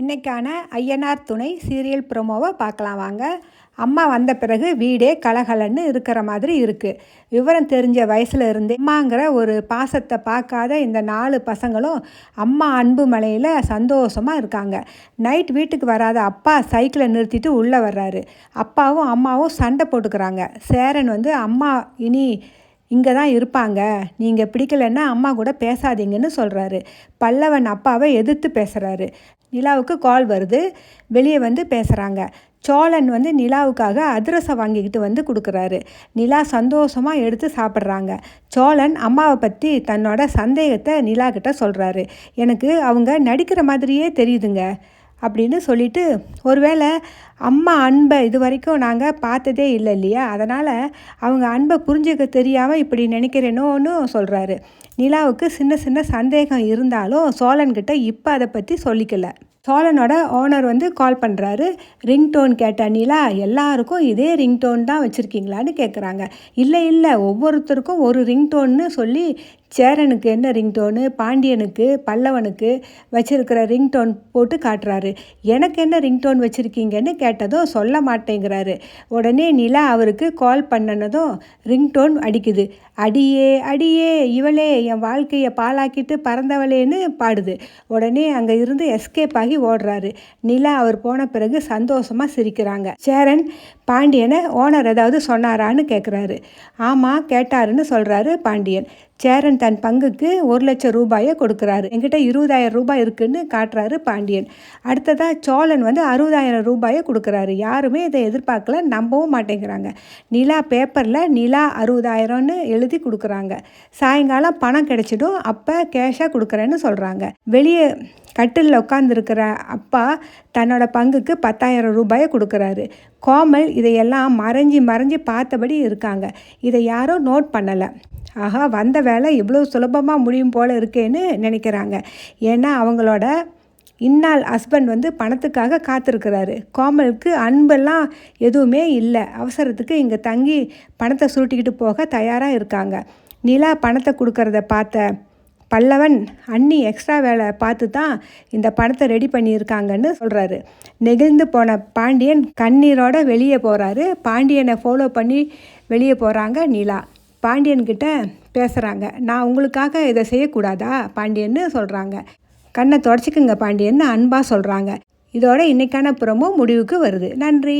இன்றைக்கான ஐயனார் துணை சீரியல் ப்ரோமோவை பார்க்கலாம் வாங்க. அம்மா வந்த பிறகு வீடே கலகலன்னு இருக்கிற மாதிரி இருக்குது விவரம் தெரிஞ்ச வயசில் இருந்து அம்மாங்கிற ஒரு பாசத்தை பார்க்காத இந்த நாலு பசங்களும் அம்மா அன்பு மலையில் சந்தோஷமாக இருக்காங்க. நைட் வீட்டுக்கு வராத அப்பா சைக்கிளை நிறுத்திட்டு உள்ளே வர்றாரு. அப்பாவும் அம்மாவும் சண்டை போட்டுக்கிறாங்க. சேரன் வந்து அம்மா இனி இங்கே தான் இருப்பாங்க. நீங்கள் பிடிக்கலைன்னா அம்மா கூட பேசாதீங்கன்னு சொல்கிறாரு பல்லவன் அப்பாவை எதிர்த்து பேசுகிறாரு நிலாவுக்கு கால் வருது. வெளியே வந்து பேசுகிறாங்க சோழன் வந்து நிலாவுக்காக அதிரசம் வாங்கிக்கிட்டு வந்து கொடுக்குறாரு. நிலா சந்தோஷமாக எடுத்து சாப்பிட்றாங்க. சோழன் அம்மாவை பற்றி தன்னோட சந்தேகத்தை நிலா கிட்ட சொல்கிறாரு எனக்கு அவங்க நடிக்கிற மாதிரியே தெரியுதுங்க. அப்படின்னு சொல்லிட்டு ஒருவேளை அம்மா அன்பை இது வரைக்கும் நாங்கள் பார்த்ததே இல்லை இல்லையா? அதனால் அவங்க அன்பை புரிஞ்சுக்க தெரியாமல் இப்படி நினைக்கிறேனோன்னு சொல்கிறாரு நிலாவுக்கு சின்ன சின்ன சந்தேகம் இருந்தாலும் சோழன்கிட்ட இப்போ அதை பற்றி சொல்லிக்கல. சோழனோட ஓனர் வந்து கால் பண்ணுறாரு ரிங்டோன் கேட்ட நிலா எல்லாருக்கும் இதே ரிங்டோன் தான் வச்சுருக்கீங்களான்னு கேட்குறாங்க இல்லை இல்லை ஒவ்வொருத்தருக்கும் ஒரு ரிங்டோன்னு சொல்லி சேரனுக்கு என்ன ரிங்டோனு பாண்டியனுக்கு பல்லவனுக்கு வச்சிருக்கிற ரிங்டோன் போட்டு காட்டுறாரு. எனக்கு என்ன ரிங்டோன் வச்சுருக்கீங்கன்னு கேட்டதும் சொல்ல மாட்டேங்கிறாரு. உடனே நிலா அவருக்கு கால் பண்ணினதும் ரிங்டோன் அடிக்குது. அடியே அடியே இவளே என் வாழ்க்கையை பாலாக்கிட்டு பறந்தவளேன்னு பாடுது. உடனே அங்கே இருந்து எஸ்கேப் ஆகி ஓடுறாரு. நிலா அவர் போன பிறகு சந்தோஷமாக சிரிக்கிறாங்க. சேரன் பாண்டியனை ஓனர் ஏதாவது சொன்னாரான்னு கேட்குறாரு ஆமாம் கேட்டாருன்னு சொல்கிறாரு பாண்டியன். சேரன் தன் பங்குக்கு ஒரு லட்சம் ரூபாயை கொடுக்குறாரு. என்கிட்ட இருபதாயிரம் ரூபாய் இருக்குன்னு காட்டுறாரு பாண்டியன். அடுத்ததாக சோழன் வந்து அறுபதாயிரம் ரூபாயை கொடுக்குறாரு. யாருமே இதை எதிர்பார்க்கல நம்பவும் மாட்டேங்கிறாங்க. நிலா பேப்பரில் நிலா அறுபதாயிரம்னு எழுதி கொடுக்குறாங்க. சாயங்காலம் பணம் கிடைச்சிடும் அப்போ கேஷாக கொடுக்குறேன்னு சொல்கிறாங்க வெளியே கட்டிலில் உட்காந்துருக்கிற அப்பா தன்னோட பங்குக்கு பத்தாயிரம் ரூபாயை கொடுக்குறாரு. கோமல் இதையெல்லாம் மறைஞ்சி மறைஞ்சி பார்த்தபடி இருக்காங்க. இதை யாரும் நோட் பண்ணலை. ஆகா வந்த வேலை இவ்வளோ சுலபமாக முடியும் போல் இருக்கேன்னு நினைக்கிறாங்க. ஏன்னா அவங்களோட இந்நாள் ஹஸ்பண்ட் வந்து பணத்துக்காக காத்திருக்கிறாரு. கோமலுக்கு அன்பெல்லாம் எதுவுமே இல்லை. அவசரத்துக்கு இங்கே தங்கி பணத்தை சுருட்டிக்கிட்டு போக தயாராக இருக்காங்க. நிலா பணத்தை கொடுக்கறத பார்த்த பல்லவன் அண்ணி எக்ஸ்ட்ரா வேலை பார்த்து தான் இந்த பணத்தை ரெடி பண்ணியிருக்காங்கன்னு சொல்கிறாரு நெகிழ்ந்து போன பாண்டியன் கண்ணீரோட வெளியே போகிறாரு பாண்டியனை ஃபாலோ பண்ணி வெளியே போகிறாங்க நிலா. பாண்டியன்கிட்ட பேசுகிறாங்க நான் உங்களுக்காக இதை செய்யக்கூடாதா? பாண்டியன்னு சொல்கிறாங்க கண்ணை தொடச்சிக்குங்க பாண்டியன்னு அன்பாக சொல்கிறாங்க இதோட இன்றைக்கான புறமும் முடிவுக்கு வருது. நன்றி.